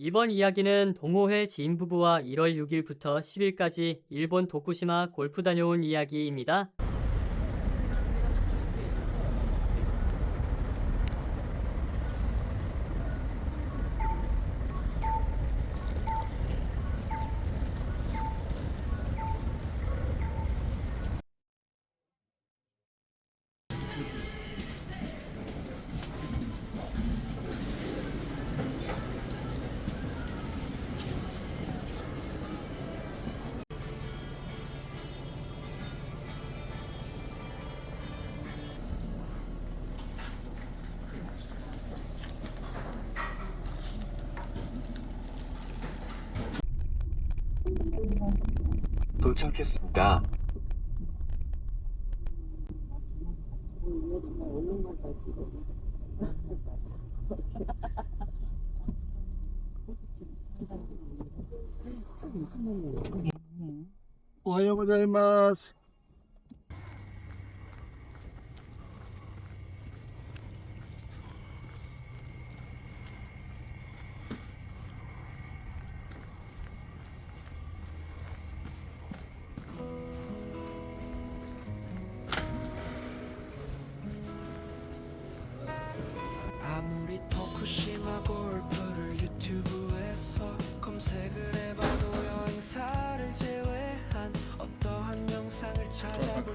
이번 이야기는 동호회 지인 부부와 1월 6일부터 10일까지 일본 도쿠시마 골프 다녀온 이야기입니다. 도착했습니다. 오하요 고자이마스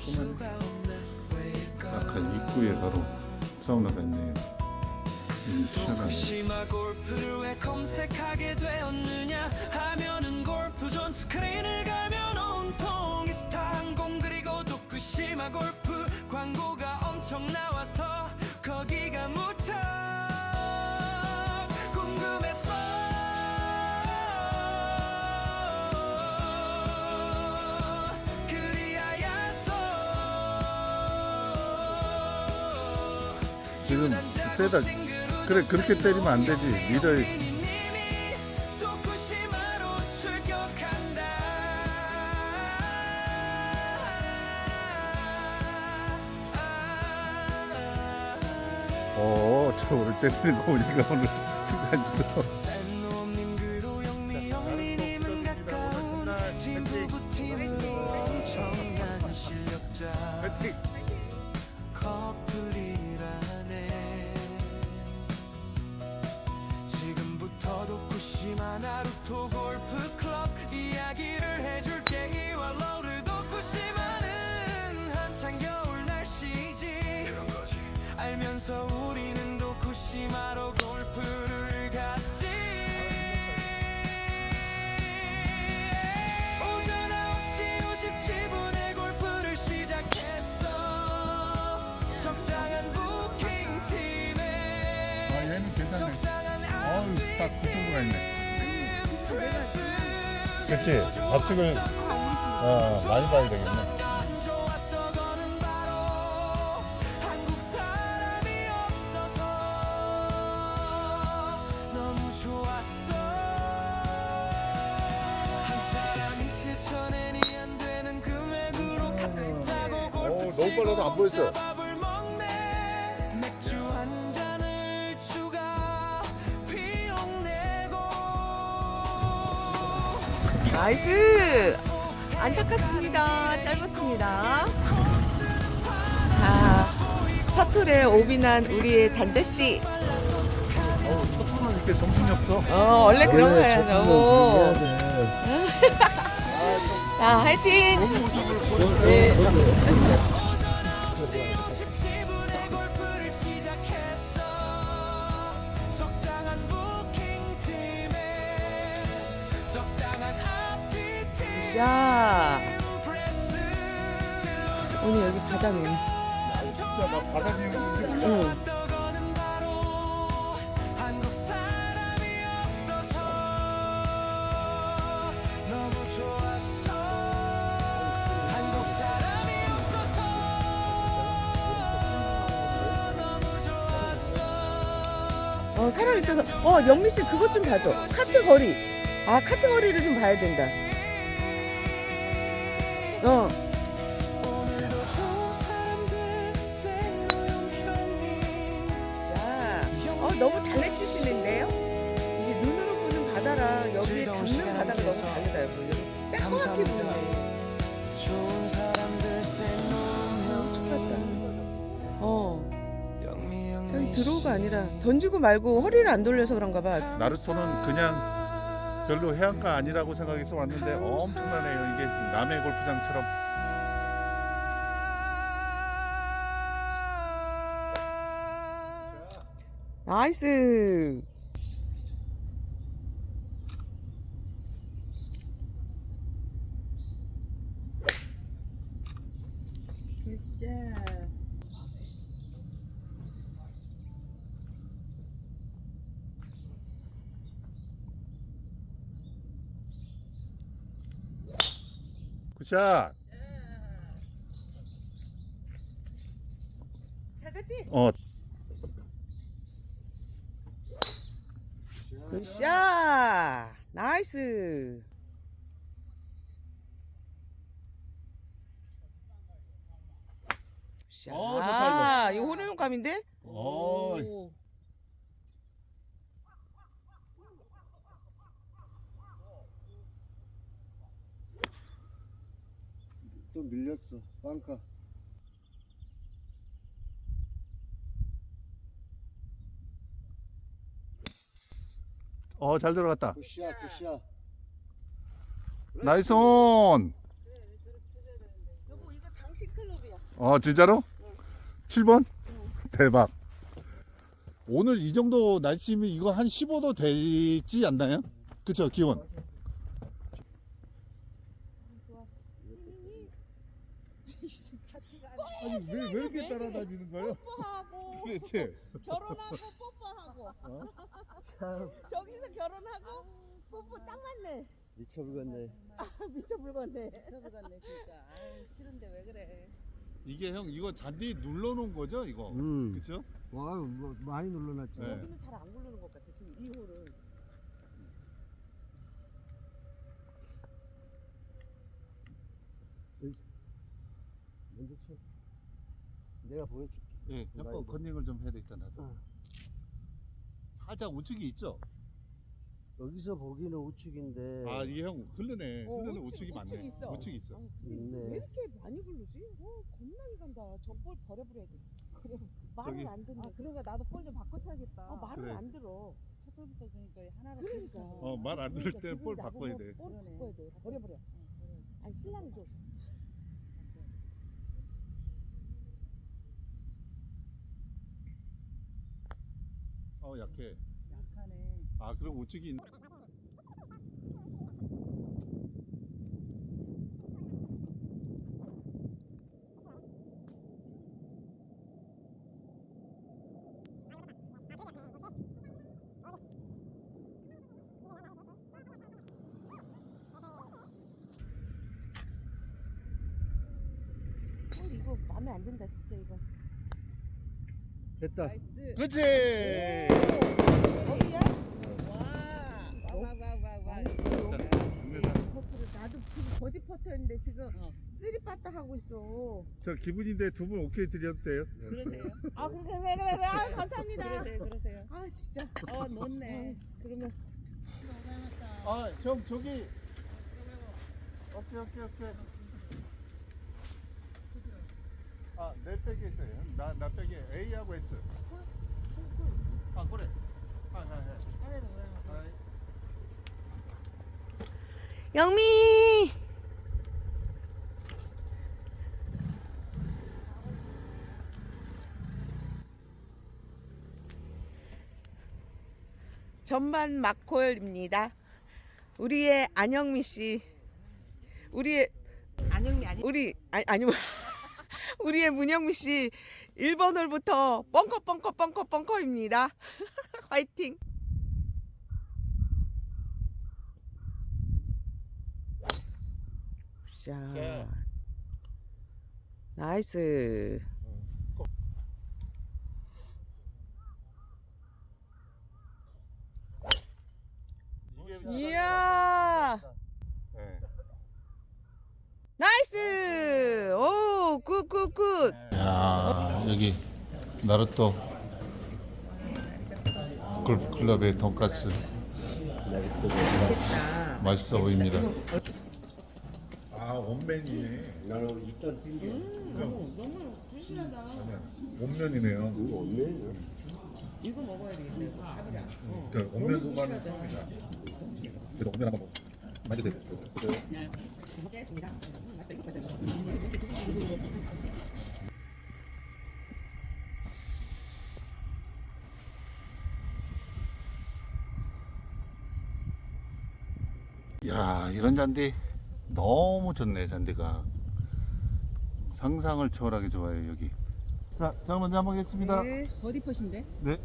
왜일까 약간 입구에 바로 사우나가 있네. 이 시원하네. 토쿠시마 골프를 왜 검색하게 되었느냐 하면은 골프존 스크린을 가면 온통 이스타 항공 그리고 토쿠시마 골프 광고가 엄청 나와서 세다. 그래 그렇게 때리면 안 되지. 미러에 도쿠시마로 출격한다 어, 저올 때리는 거 보니까 오늘 칭찬했어. 어우, 딱그 정도가 있네. 그치? 좌측을 어, 많이 봐야 되겠네. 사람이 없어서 너무 한 사람이 제 나이스! 안타깝습니다. 짧았습니다. 자, 첫 홀에 오비난 우리의 단자씨. 어우, 첫 번은 이렇게 정신이 없어. 어, 원래 그런 거야, 너무. 돼. 자, 화이팅! 오전 자, 오늘 여기 바다네. 진짜 나 응. 어, 사람 있어서. 어, 영미 씨 그것 좀 봐줘. 카트 거리. 아, 카트 거리를 좀 봐야 된다. 던지고 말고 허리를 안 돌려서 그런가 봐. 나루토는 그냥 별로 해안가 아니라고 생각해서 왔는데 엄청나네요. 이게 남해 골프장처럼. 나이스. 굿샷. 작았지? 어. 굿샷. 나이스. 굿샷. 어, 좋다, 아, 이거 호르몬감인데? 어. 오. 또 밀렸어 빵카 어, 잘 들어갔다. 굿샷 굿샷 나이스 온. 여보 이거 당신 클럽이야. 어, 진짜로? 7번? 대박. 오늘 이 정도 날씨면 이거 한 15도 되지 않나요? 그쵸, 기온. 아니, 왜, 왜 이렇게 따라다니는 거예요? 뽀뽀하고 도대체. 결혼하고 뽀뽀하고 저기서 결혼하고 뽀뽀 딱 맞네. 미쳐버렸네 미쳐 불겠네. 미쳐버렸네 진짜. 아유 싫은데 왜 그래? 이게 형, 이거 잔디 눌러놓은 거죠, 이거? 음. 그쵸? 와 뭐, 많이 눌러놨지 네. 여기는 잘 안 굴르는 것 같아 지금 이 홀은. 먼저 쳐 내가 보여줄게 예, 약간 컨닝을 좀 해야 되겠다, 나도. 어. 살짝 우측이 있죠? 여기서 보기는 우측인데 아, 이게 형, 흐르네. 어, 흐르는 우측, 우측이 맞네. 우측 있어. 우측이 있어. 아, 근데 있네. 왜 이렇게 많이 굴르지? 어 겁나게 간다. 저 볼 버려버려야 돼. 그래 말을 저기- 안 듣네. 아 그러니까 나도 볼 좀 바꿔 차겠다. 어, 말을 그래. 안 들어. 첫 볼부터 그러니까 하나로 그러니까. 어, 말안 들을 때는 볼 그러니까 바꿔야 그걸 돼. 볼 그러네. 바꿔야 돼. 버려버려. 아니 신랑 좀. 어, 약해. 약하네. 아, 그럼 우측이 있... 어, 이거 마음에 안 든다 진짜 이거. 됐다 나이스. 그치! 어디야? 와. 와와와와. 나도 지금 버디 퍼터였는데 지금 어. 쓰리 빠따 하고 있어. 저 기분인데 두 분 오케이 드려도 돼요? 그러세요? 아 그래 그래 그래 그래. 아, 감사합니다. 그러세요 그러세요. 아 진짜. 어 놓네. 그러면 아, 형 저기 오케이 오케이 오케이 아, 내 백에 있어요. 나, 나 백에 A하고 S. 아, 그래. 아, 아, 아. 아, 영미. 전반 마콜입니다. 우리의 안영미 씨, 우리의 안영미 아니. 우리 아니 아니 우리의 문영미 씨 1번 홀부터 뻥커 뻥커 뻥커 뻥커입니다. 화이팅. 샷. 나이스. 이야. 네. 나이스. 오, 굿, 굿, 굿. 야, 여기 나루토 골프 클럽의 좋겠다. 맛있어 보입니다. 아 원맨이네. 나는 일단 뛴게 너무 푸시하다. 원면이네요. 원맨이야. 이거 먹어야 되겠네. 밥이랑. 어. 그 원면 도가는 처음이다. 그래서 원면 한번 만져도 돼. 먹겠습니다. 음, 맛있다. 이거 맛있다. 야 이런 잔디 너무 좋네 잔디가 상상을 초월하게 좋아요 여기 자 먼저 한번 하겠습니다 네. 버디 컷인데? 네.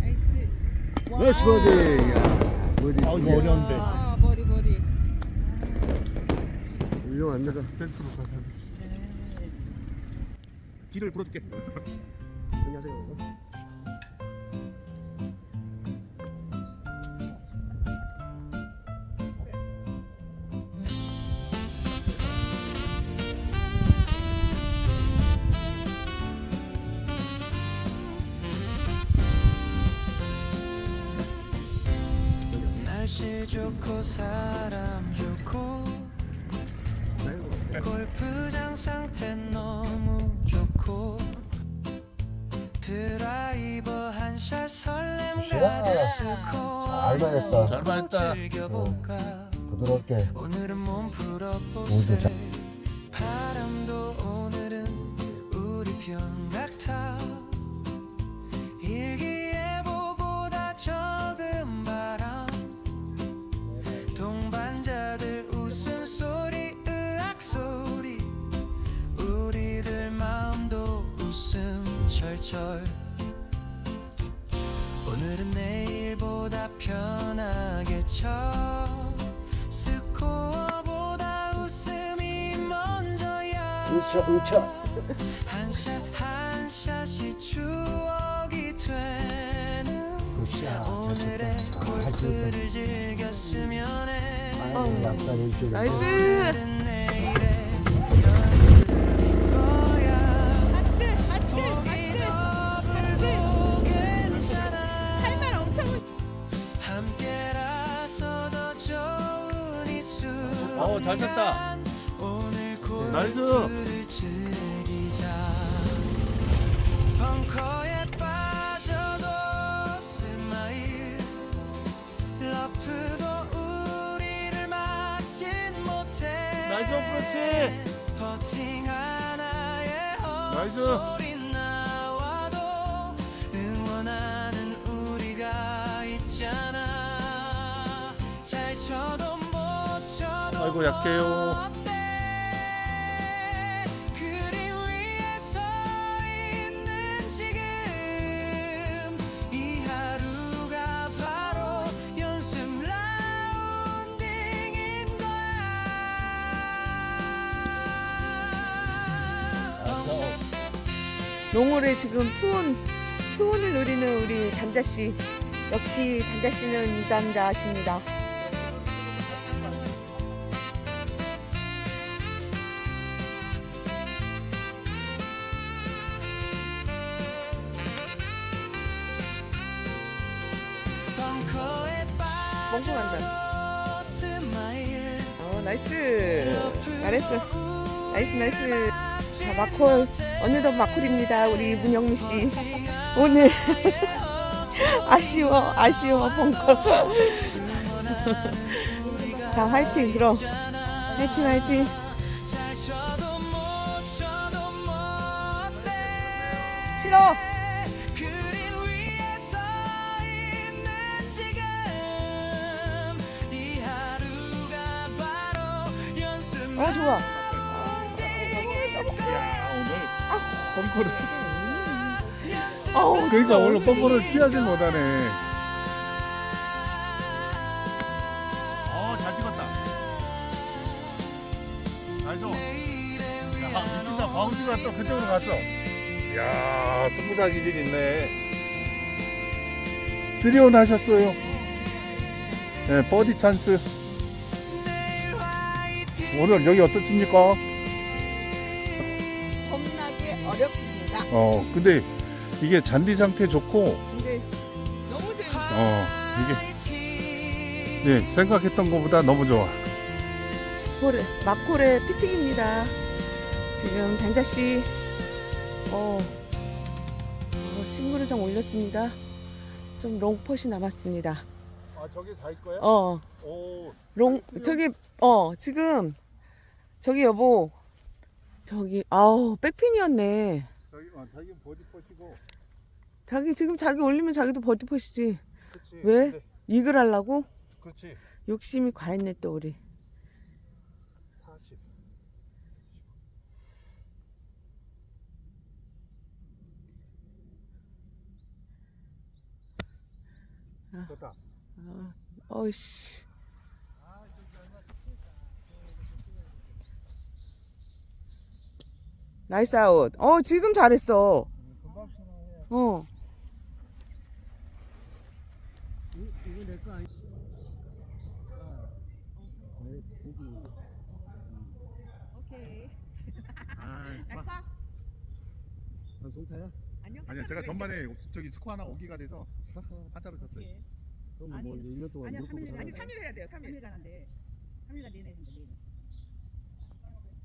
나이스. 나이스 버디. 야, 버디. 아 이거 어려운데 아, 버디 버디. 훌륭합니다. 셀프로 가서 하겠습니다 길을 풀어줄게 안녕하세요. 좋고 사람 좋고 골프장 상태 너무 좋고 드라이버 한 샷 설렘 가득 쓰고 잘 맞았다. 잘 맞았다. 즐겨볼까 부드럽게. 오늘은 몸 풀어보세 잘- 바람도 오늘은 우리 편 같아 일기예 철철 오늘은 내일보다 편하게 쳐 스코어보다 웃음이 먼저야 응쳐, 응쳐. 한샷 한 샷이 추억이 되는 굿샷. 오늘의 골프를 즐겼으면 해 일주일. 나이스. 잘 쳤다. 나이스. 골프를 즐기자 벙커에 빠져도 스마일 러프도 우리를 막진 못해 나이스 나이스. 헛소리 운딩인 거야 농어를 지금 투혼 투혼을 누리는 우리 단자 씨 역시 단자 씨는 유단자십니다. 나이스. 잘했어. 나이스 나이스. 자 마콜. 어느덧 마콜입니다 우리 문영미 씨. 오늘 아쉬워 아쉬워 벙커. 자 화이팅 그럼. 화이팅 화이팅. 싫어 어 좋아. 벙커를 어우 그러니까 오늘 벙커를 피하지 못하네. 어잘 찍었다. 나이스 야 미친다. 바운스가 또 그쪽으로 갔어. 이야 승부사 기질 있네. 쓰리온 하셨어요? 네 버디 찬스 오늘 여기 어떻습니까? 겁나게 어렵습니다 어 근데 이게 잔디 상태 좋고 근데 너무 재밌어. 어 이게 네 생각했던 것보다 너무 좋아. 코레, 마코레 피팅입니다. 지금 단자 씨, 어, 어, 식물을 좀 올렸습니다. 좀 롱폿이 남았습니다. 아 저기 잘 거야? 어, 오 롱, 저기, 어, 지금, 저기 여보, 저기, 아우, 백핀이었네. 자기 어, 자기 버디 퍼시고 자기, 지금 자기 올리면 자기도 버디폿이지. 그렇지. 왜? 근데- 이글 하려고? 그렇지. 욕심이 과했네, 또 우리. 40. 아. 좋다. 아, 어이씨. 나이스 아웃. 어, 지금 잘했어. 어. 아, 아, 동타야? 아니야 제가 전반에 저기 스코 하나 오기가 돼서 한타로 쳤어요. 그럼 뭐 아니, 이제 1년 동안 아니야, 무조건 3일, 아니, 살아야 3일 해야 돼요. 3일 가는데. 3일 간 내내.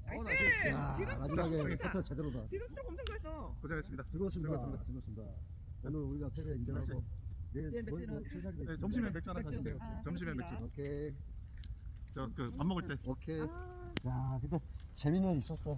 나이스. 야, 지금 스트로크 마지막에 엄청 좋다. 커터 제대로다. 지금 스트로크 엄청 좋았어. 고생했습니다. 즐거웠습니다. 즐거웠습니다. 즐거웠습니다. 오늘 우리가 패배 인정하고 내일 내일 뭐, 맥주는- 뭐 출사기 네, 점심에 맥주 하나 맥주. 사주세요. 아, 점심에. 맥주. 오케이. 저그밥 먹을 때. 오케이. 야, 근데 재미는 있었어.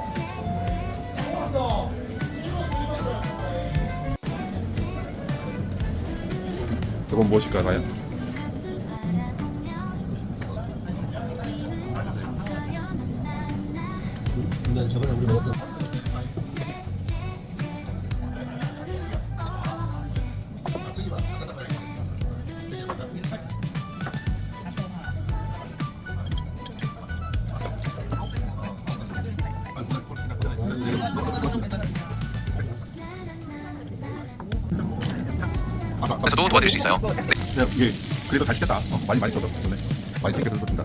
저건 무엇일까요? 있어요. 야, 이게 그래도 잘 시켰다. 어, 많이 많이 줘도 좋네. 많이 시켜서 좋다.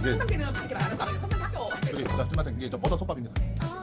이게 나가는 거. 저기 좀 이게 저 버섯 솥밥입니다.